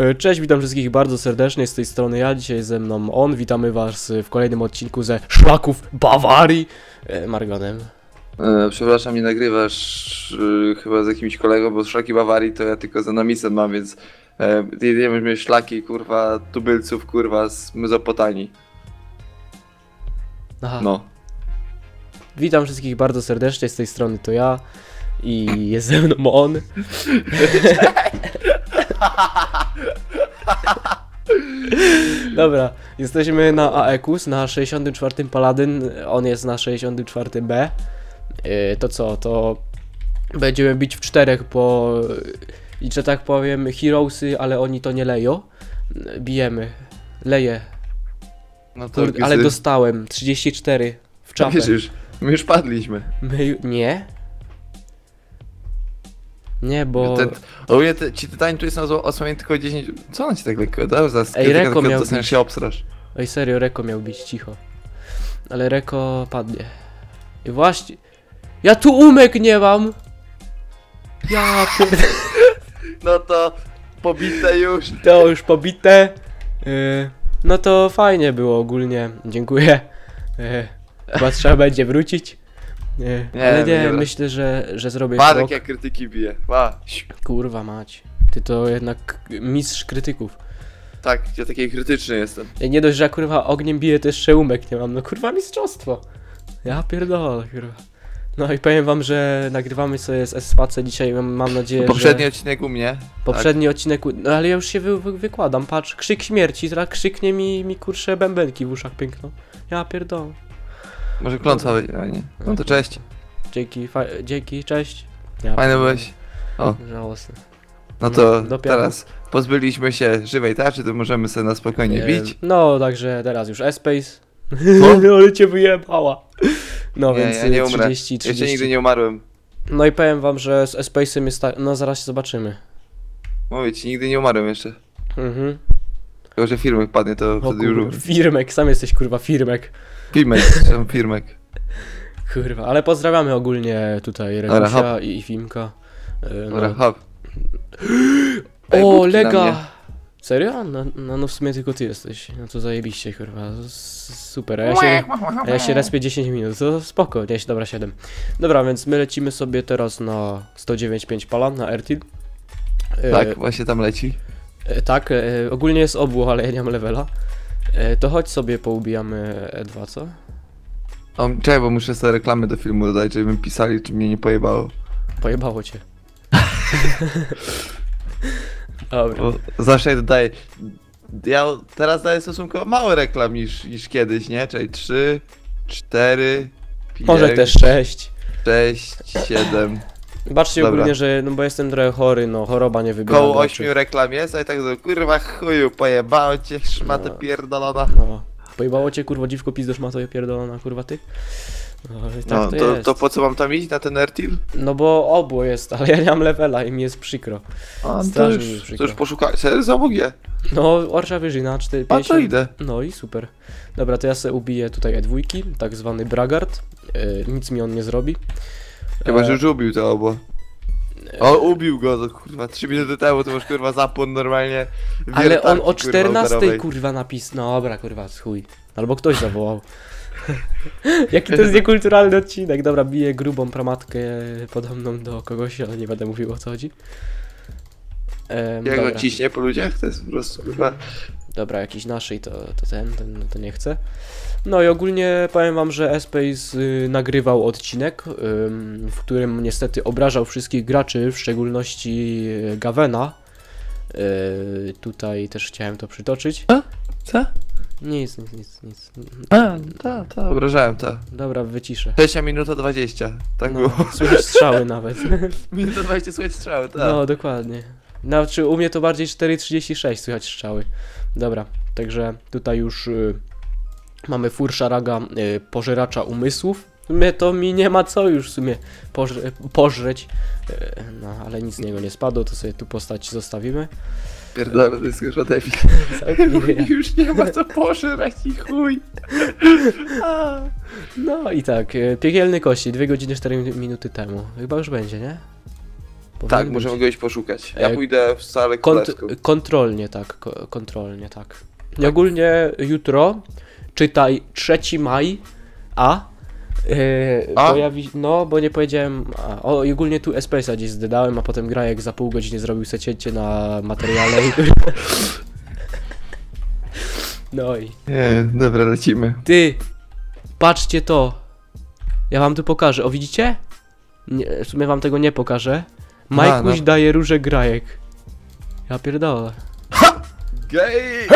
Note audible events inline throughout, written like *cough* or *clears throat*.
E, Cześć, witam wszystkich bardzo serdecznie, z tej strony ja, dzisiaj ze mną on, witamy was w kolejnym odcinku ze Szlaków Bawarii, e, Margonem. E, przepraszam, nie nagrywasz e, chyba z jakimś kolegą, bo szlaki Bawarii to ja tylko za namisem mam, więc e, jedziemy szlaki, kurwa, tubylców, kurwa, z Mezopotanii. Aha. No. Witam wszystkich bardzo serdecznie, z tej strony to ja i jest ze mną on. *laughs* *laughs* Dobra, jesteśmy na AEKUS, na 64 Paladyn, on jest na 64B. Yy, To co, to będziemy bić w czterech, bo i że tak powiem heroesy, ale oni to nie leją. Bijemy, leję, No to Kurde, ale dostałem 34 w czapę. Wiesz już, my już padliśmy. My, nie? Nie, bo... Ten, te, ci tytani tu jest na osłonięty tylko 10... Co on ci tak lekko dał? Zaraz Ej, Reko miał bić. się obsrasz. Oj, serio, Reko miał być cicho. Ale Reko padnie. I właśnie... Ja tu umek nie mam! Ja pierd... *laughs* No to pobite już. To już pobite. Yy, no to fajnie było ogólnie. Dziękuję. Yy, chyba trzeba będzie wrócić. Yy, Nie, ale nie, nie wró- myślę, że, że zrobię Barek krok. jak krytyki bije. Ła. Kurwa mać. Ty to jednak mistrz krytyków. Tak, ja taki krytyczny jestem. Nie dość, że ja kurwa ogniem bije, to jeszcze umek nie mam. No kurwa mistrzostwo. Ja pierdolę, kurwa. No i powiem wam, że nagrywamy sobie z Espace dzisiaj, mam, mam nadzieję, Poprzedni że... odcinek u mnie. Poprzedni odcinek, u- no ale ja już się wy, wy, wykładam, patrz, krzyk śmierci, zaraz krzyknie mi, mi kurcze bębenki w uszach piękną. Ja pierdolę. Może klątwa będzie, a nie. No to cześć. Dzięki, dzięki, cześć. Ja Fajny byłeś. O. Żałosny. No to No, do piachu. teraz pozbyliśmy się żywej tarczy, to możemy sobie na spokojnie E, bić. No, także teraz już Espace. No. No, *laughs* ale cię wyjebała. No Nie, więc ja nie umrę. 30, 30. Jeszcze nigdy nie umarłem. No i powiem wam, że z Espace'em jest tak, no zaraz się zobaczymy. Mówię ci, nigdy nie umarłem jeszcze. Mhm. Tylko, że firmek padnie, to O wtedy już firmek, sam jesteś kurwa firmek. Firmek, sam firmek. Kurwa, ale pozdrawiamy ogólnie tutaj Dobra, Regusia i, Fimka. E, Dobra, No. Ej, O. Lega! Serio? No, no, no w sumie tylko ty jesteś. No to zajebiście kurwa. Super, a ja się, a ja się respię 10 minut, to spoko, nie, dobra 7. Dobra, więc my lecimy sobie teraz na 109.5 pala, na Ertil. E, Tak, właśnie tam leci. E, tak, e, ogólnie jest obło, ale ja nie mam levela. E, to chodź sobie poubijamy E2, co? O, czekaj, bo muszę sobie reklamy do filmu dodać, żebym pisali, czy mnie nie pojebało. Pojebało cię. *laughs* Dobra. Bo zawsze dodaję... Ja teraz daję stosunkowo mało reklam niż, niż kiedyś, nie? Czyli 3, 4, 5, Może też 6. 6, 7. Baczcie Dobra. ogólnie, że no bo jestem trochę chory, no choroba nie wybiera Koło. 8 reklam jest, a i tak do kurwa chuju, pojebało cię, szmatę No. pierdolona. No. Pojebało cię kurwa dziwko pizdosz ma to je pierdolona kurwa ty? No tak No, to, to, jest. to po co mam tam iść na ten Ertil? No bo obło jest, ale ja nie mam levela i mi jest przykro. A, to Strasznie mi już, przykro. to już poszukaj, serio zamogie. No, Orsza Wyżyna 4, A to idę. No i super. Dobra, to ja sobie ubiję tutaj E2, tak zwany Bragard. E, nic mi on nie zrobi. Chyba, E, że już ubił to obo. O, ubił go, to kurwa, 3 minuty temu to masz kurwa zapłon normalnie. Ale on o kurwa, 14 udarowej. kurwa napis. No dobra, kurwa, chuj. Albo ktoś zawołał. *laughs* Jaki to jest niekulturalny odcinek. Dobra, biję grubą pramatkę podobną do kogoś, ale nie będę mówił o co chodzi. Em, Jak dobra. on ciśnie po ludziach, to jest po prostu kurwa... Dobra, jakiś naszej to, to ten, ten no to nie chcę. No i ogólnie powiem wam, że Espace y, nagrywał odcinek, w którym niestety obrażał wszystkich graczy, w szczególności y, Gavena. Y, tutaj też chciałem to przytoczyć. Co? Nic, nic, nic, nic. A, ta, ta, obrażałem ta. Dobra, wyciszę. Trzecia minuta 20, tak No, było. słychać strzały nawet. *laughs* Minuta 20 słuchać strzały, tak. No, dokładnie. Znaczy, u mnie to bardziej 4.36 słychać strzały. Dobra, także tutaj już y, mamy Furszaraga, y, pożeracza umysłów. Sumie to mi nie ma co już w sumie pożre, pożreć. Y, no, ale nic z niego nie spadło, to sobie tu postać zostawimy. Pierdolę, to jest kurwa debil. *laughs* Już nie ma co pożerać i chuj. *laughs* A. No i tak, y, piekielny kości, 2 godziny 4 minuty temu. Chyba już będzie, nie? Powinien Tak, być. możemy go iść poszukać. Ja E, pójdę w salę Kont kontrolnie, tak, ko kontrolnie, tak. I ogólnie jutro, czytaj 3 maj, a, yy, A? pojawi, no, bo nie powiedziałem, a, o, i ogólnie tu SPS-a gdzieś zdedałem, a potem Grajek za pół godziny zrobił secięcie na materiale i... *laughs* No i, Nie, dobra, lecimy. ty, patrzcie to, ja wam tu pokażę, o widzicie? Nie, w sumie wam tego nie pokażę. Majkuś no. daje róże Grajek. Ja pierdolę. Gej!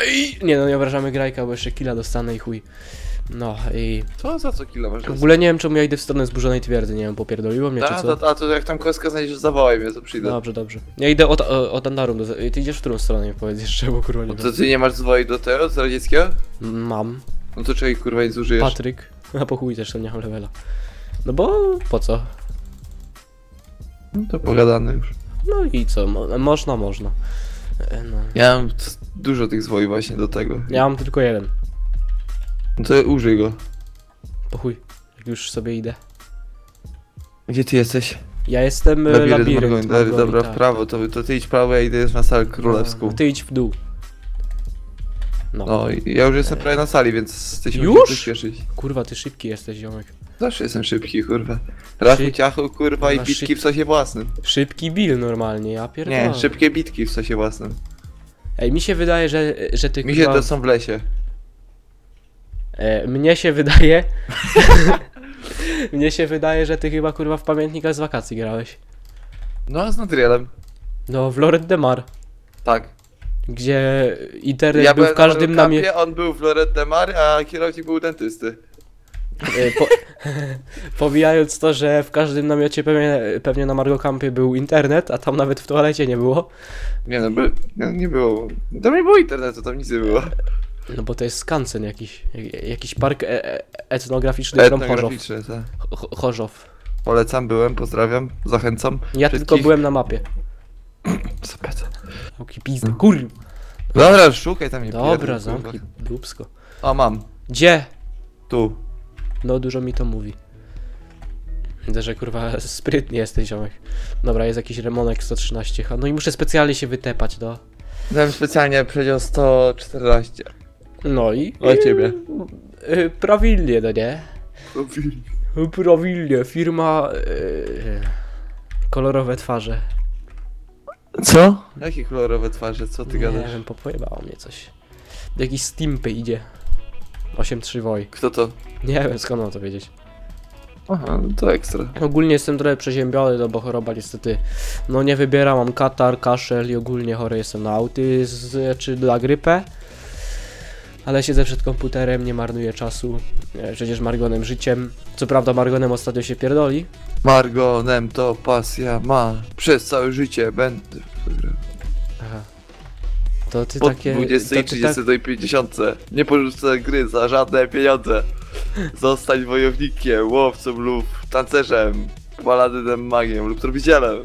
Ej! Nie no, nie obrażamy Grajka, bo jeszcze killa dostanę i chuj. No i... Co za co kilo masz? W ogóle nie wiem czemu ja idę w stronę zburzonej twierdzy, nie wiem, popierdoliło mnie czy A, co? to, a to jak tam kostka znajdziesz, zawołaj mnie, to przyjdę. Dobrze, dobrze. Ja idę od, od Andarum, do, ty idziesz w którą stronę, mi powiedz jeszcze, bo kurwa nie No wiem. to ty nie masz zwoi do tego, z radzieckiego? Mam. No to czekaj, kurwa, nie zużyjesz. Patryk. *laughs* A po chuj też to nie mam levela. No bo po co? No to pogadane już. No i co, mo można, można. E, No. Ja mam dużo tych zwoi właśnie do tego. Ja mam tylko jeden. No to użyj go. Po chuj. Jak już sobie idę. Gdzie ty jesteś? Ja jestem e, Labirynt labirynt. Margoni. Margoni, Dobra, tak. w prawo, to, to ty idź w prawo, ja idę na salę królewską. No, ty idź w dół. No. No ja już jestem prawie na sali, więc ty się Już? przyspieszyć. Kurwa, ty szybki jesteś, ziomek. Zawsze jestem szybki, kurwa. Rachu, Szyb- ciachu, kurwa i bitki szyb- w sosie własnym. Szybki Bill normalnie, ja pierdolę. Nie, szybkie bitki w sosie własnym. Ej, mi się wydaje, że, że ty Mi się kurwa... to są w lesie. E, mnie się wydaje... *laughs* mnie się wydaje, że ty chyba kurwa w pamiętnikach z wakacji grałeś. No a z Nadrielem. No, w Loret de Mar, Tak. gdzie internet był byłem w każdym na namie... On był w Lorette de Mar, a kierownik był dentysty. E, po... *laughs* Pomijając to, że w każdym namiocie pewnie, pewnie na Margo Campie był internet, a tam nawet w toalecie nie było. Nie no, by, nie, nie było. Tam nie było internetu, tam nic nie było. No bo to jest skansen jakiś. jak- Jakiś park e e etnograficzny. Etnograficzne, tak. Ch- Chorzów. Polecam, byłem, pozdrawiam, zachęcam. Ja Wszystkich- tylko byłem na mapie. Zapędzę. Oki pizda, kur... Dobra, szukaj tam nie Dobra, pierdol, zamknij kurwa. dupsko. O, mam. Gdzie? Tu. No dużo mi to mówi. Widzę, że kurwa sprytnie jesteś ziomek. Dobra, jest jakiś remonek 113. Ha, No i muszę specjalnie się wytepać, no. Dałem specjalnie przedział 114. No i... Dla ciebie. Y, Prawilnie, no nie? Prawilnie, firma... y, kolorowe twarze. Co? Jakie kolorowe twarze, co ty Nie gadasz? wiem, popojebało mnie coś. Jakiś Stimpy idzie. 8-3 woj. Kto to? Nie wiem skąd mam to wiedzieć. Aha, no to ekstra. Ogólnie jestem trochę przeziębiony, no bo choroba niestety no nie wybiera, mam katar, kaszel i ogólnie chory jestem na autyzm czy na grypę. Ale siedzę przed komputerem, nie marnuję czasu, e, przecież Margonem życiem. Co prawda Margonem ostatnio się pierdoli. Margonem to pasja ma. Przez całe życie będę. Aha. To ty Po takie... 20 to i ty 30 do 50. Nie porzucę gry za żadne pieniądze. Zostań wojownikiem, łowcą lub tancerzem, paladynem magiem lub tropicielem.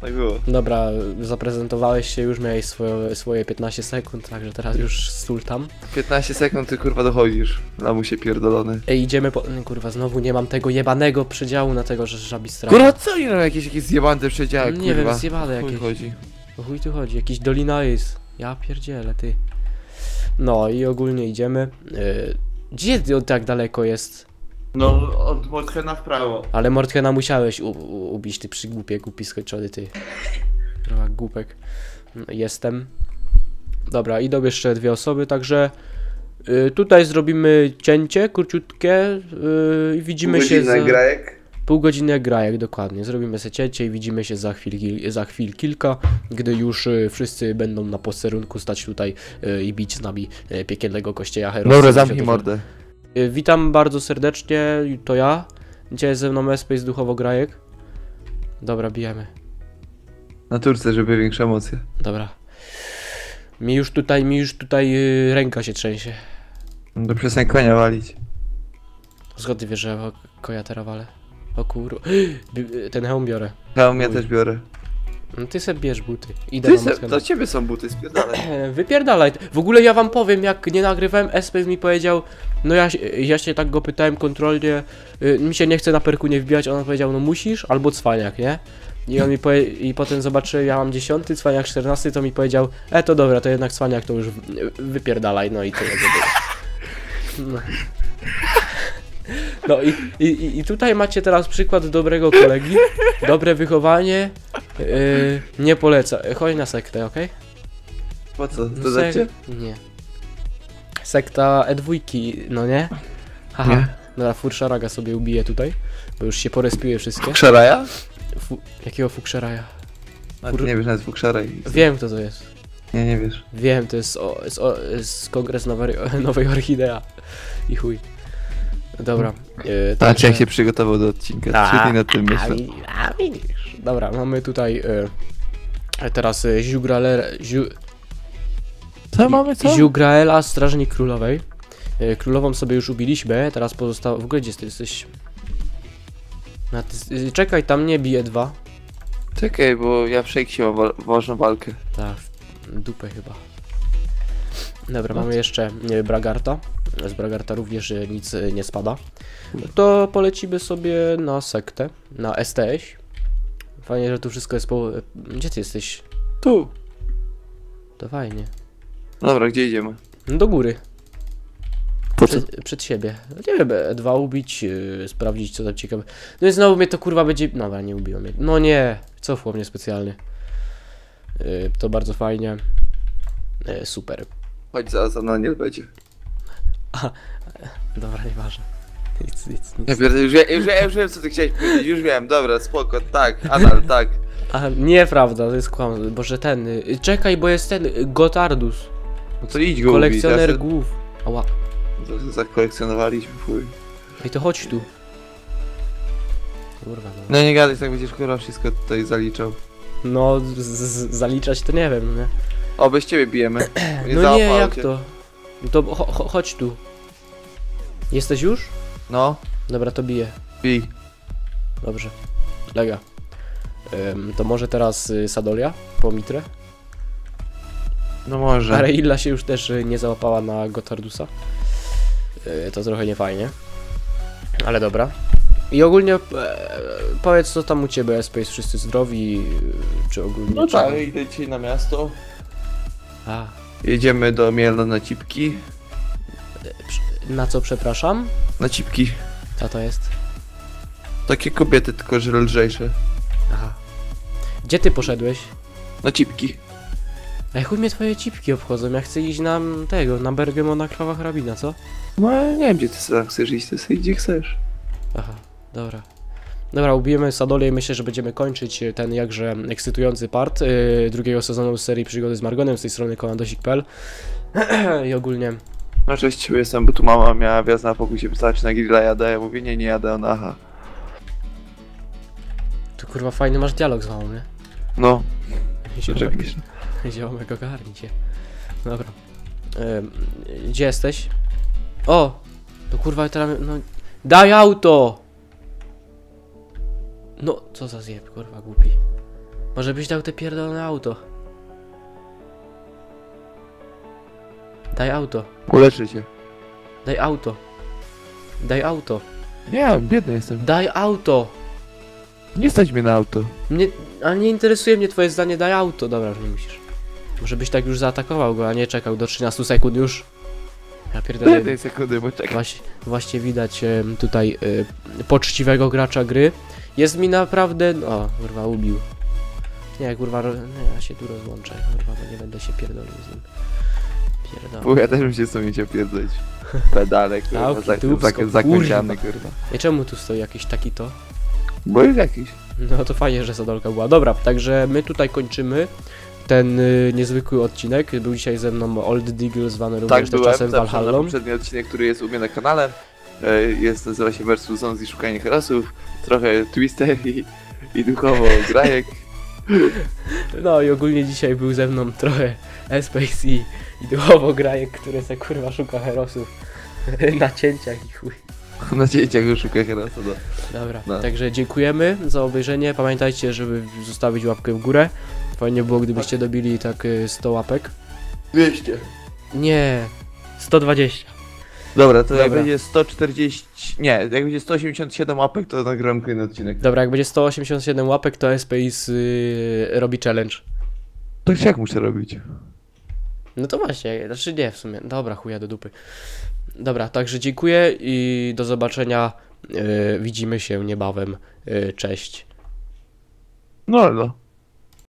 Tak było. Dobra, zaprezentowałeś się, już miałeś swoje, swoje 15 sekund, także teraz już stul tam. 15 sekund ty kurwa dochodzisz. Lamusie pierdolony. Ej, idziemy po... Kurwa, znowu nie mam tego jebanego przedziału na tego, że żabi strach. Kurwa co nie robią jakieś, jakieś zjebane przedziały, Nie kurwa. wiem, zjebane jakieś. chodzi. O chuj tu chodzi, jakiś Dolina jest. Ja pierdzielę, ty. No i ogólnie idziemy. Yy, gdzie on tak daleko jest? No, od Motkena w prawo. Ale Mortkena musiałeś u- u- ubić, ty przygłupie, głupi skończony, ty. Trochę głupek. No, Jestem. Dobra, idą jeszcze dwie osoby, także yy, tutaj zrobimy cięcie króciutkie yy, i widzimy się za... grajek. Pół godziny jak grajek, dokładnie. Zrobimy se cięcie i widzimy się za chwil, za chwil kilka, gdy już y, wszyscy będą na posterunku stać tutaj y, i bić z nami y, piekielnego kościeja Herosa. Dobra, zamknij mordę. Witam bardzo serdecznie, to ja. Dzisiaj jest ze mną Espace Duchowo Grajek. Dobra, bijemy. Na turce, żeby większe emocje. Dobra. Mi już tutaj, mi już tutaj ręka się trzęsie. No to przestań konia walić. Ty wiesz, że o- koja terawale? O kurwa. *gasps* Ten hełm biorę. Ja mnie Chuj. też biorę. No ty se bierz buty. Idę Ty se, to ciebie są buty, spierdalaj. *clears throat* Wypierdalaj. W ogóle ja wam powiem, jak nie nagrywałem, Espes mi powiedział, no ja, się- ja się tak go pytałem kontrolnie, y, mi się nie chce na perku nie wbijać, on powiedział, no musisz, albo cwaniak, nie? I on mi powie, i potem zobaczyłem, ja mam 10, cwaniak 14, to mi powiedział, e to dobra, to jednak cwaniak to już wypierdalaj, no i tyle. No. *clears throat* *clears throat* No i, i, i- tutaj macie teraz przykład dobrego kolegi, dobre wychowanie, yy, nie poleca, chodź na sektę, okej? Po co? No To dacie? sek- Nie. Sekta E2, no nie? Haha. Nie. Dobra, Furszaraga sobie ubiję tutaj, bo już się porespiły wszystkie. Krzeraja? Fu jakiego Fukszaraja? A Kur- nie wiesz nawet Fukszaraj. Wiem kto to jest. Nie, nie wiesz. Wiem, to jest, o, jest, o, jest kongres nowej, nowej orchidea. I chuj. Dobra. Yy, Patrz jak się przygotował do odcinka. A, Trzy dni na tym a, myślę. wi- a widzisz. Dobra, mamy tutaj yy, teraz Ziugrale, Ziu, Co mamy, Ziugraela, Strażnik Królowej. Yy, Królową sobie już ubiliśmy, teraz pozostało... W ogóle gdzie ty jesteś? Na, ty, yy, czekaj, tam nie bije dwa. Czekaj, bo ja mam wa- ważną walkę. Tak, dupę chyba. Dobra, mamy jeszcze e, Bragarta. Z Bragarta również e, nic e, nie spada. To polecimy sobie na sektę, na STS. Fajnie, że tu wszystko jest po... e, Gdzie ty jesteś? Tu. To fajnie. Dobra, gdzie idziemy? No do góry, Po co? przed, przed siebie. Nie wiem, E2 ubić, e, sprawdzić co tam ciekawe. No i znowu mnie to kurwa będzie... No, dobra, nie ubiło mnie. No nie, cofło mnie specjalnie. E, To bardzo fajnie. E, Super. Chodź za, za mną, nie będzie. Dobra, nieważne. Nic, nic, nic. Ja pierdolę, już, wie- już, wie- już wiem co ty chciałeś powiedzieć, już wiem, dobra, spoko, tak, Anal, *laughs* tak. A, nieprawda, to jest kłamstwo. Boże, ten. y, Czekaj, bo jest ten. y, Gotardus. No to idź go Kolekcjoner ubić, głów. Ała. ja se- Zakolekcjonowaliśmy, chuj. Ej, to chodź tu. Kurwa, no. No nie gadaj, tak będziesz kurwa wszystko tutaj zaliczał. No, z, z, zaliczać to nie wiem, nie? O, bez ciebie bijemy. *clears throat* No nie, jak cię. to? No to cho, cho, chodź tu. Jesteś już? No, Dobra, to biję. bij. Dobrze. Lega. Ym, to może teraz y, Sadolia po Mitrę? No może. Ale Illa się już też y, nie załapała na Gotardusa. Y, To trochę niefajnie. Ale dobra. I ogólnie e, powiedz co tam u ciebie, Space, wszyscy zdrowi, y, czy ogólnie... No tak, idę dzisiaj na miasto. A, Jedziemy do Miela na cipki. na co przepraszam? Na cipki. Co to jest? Takie kobiety, tylko że lżejsze. Aha. Gdzie ty poszedłeś? Na cipki. Ej, chuj mnie twoje cipki obchodzą, ja chcę iść na tego, na Bergemona Krawa Hrabina, co? No nie wiem gdzie ty chcesz iść, ty sobie gdzie chcesz. Aha, dobra. Dobra, ubijemy Sadolię i myślę, że będziemy kończyć y, ten jakże ekscytujący part yy, drugiego sezonu serii Przygody z Margonem z tej strony komandosik.pl *clears throat* i ogólnie No cześć, jestem, bo tu mama miała wjazd na pokój się czy na grilla jadę, ja mówię, nie, nie jadę, ona aha. tu kurwa fajny masz dialog z mamą, nie? No, Ziomek, ziomek ogarnij się. Dobra. Ym, gdzie jesteś? O! To kurwa teraz, no... Daj auto! No, co za zjeb, kurwa, głupi. Może byś dał te pierdolone auto. Daj auto. Uleczy cię. Daj auto. Daj auto. Nie, biedny jestem. Daj auto. Nie stać mnie na auto. Mnie, a nie interesuje mnie twoje zdanie, daj auto. Dobra, już nie musisz. Może byś tak już zaatakował go, a nie czekał do 13 sekund już. Ja pierdolę. Jednej sekundy, bo czekaj. Właśnie, właśnie widać em, tutaj y, poczciwego gracza gry. Jest mi naprawdę... O, kurwa, ubił. Nie, kurwa, ro- nie, ja się tu rozłączę, kurwa, bo nie będę się pierdolił z nim. Pierdolę. Bo ja też bym się tobą chciał pierdolić. Pedale, kurwa, Nauki, zak dupsko, zak kurwa. I czemu tu stoi jakiś taki to? Bo jest jakiś. No to fajnie, że Sadolka była. Dobra, także my tutaj kończymy ten y, niezwykły odcinek. Był dzisiaj ze mną Old Deagle, zwany również Tak też byłem, czasem na Valhallą. poprzedni odcinek, który jest u mnie na kanale. E, Jest, nazywa się Versus Zones i Szukanie Herosów. Trochę Twister i, i duchowo Grajek. *laughs* No i ogólnie dzisiaj był ze mną trochę Space i, i duchowo grajek, który se kurwa szuka herosów *laughs* na cięciach i chuj. *laughs* Na cięciach już Szuka Herosa, no. Dobra, No. także dziękujemy za obejrzenie. Pamiętajcie, żeby zostawić łapkę w górę. Fajnie było, gdybyście dobili tak y, 100 łapek. 200. Nie, 120. Dobra, to jak Dobra. będzie 140... Nie, jak będzie 187 łapek, to nagram kolejny odcinek. Dobra, jak będzie 187 łapek, to SPX y, robi challenge. To jak muszę robić? No to właśnie, znaczy nie w sumie. Dobra, chuja do dupy. Dobra, także dziękuję i do zobaczenia. Y, widzimy się niebawem. Y, cześć. No, no.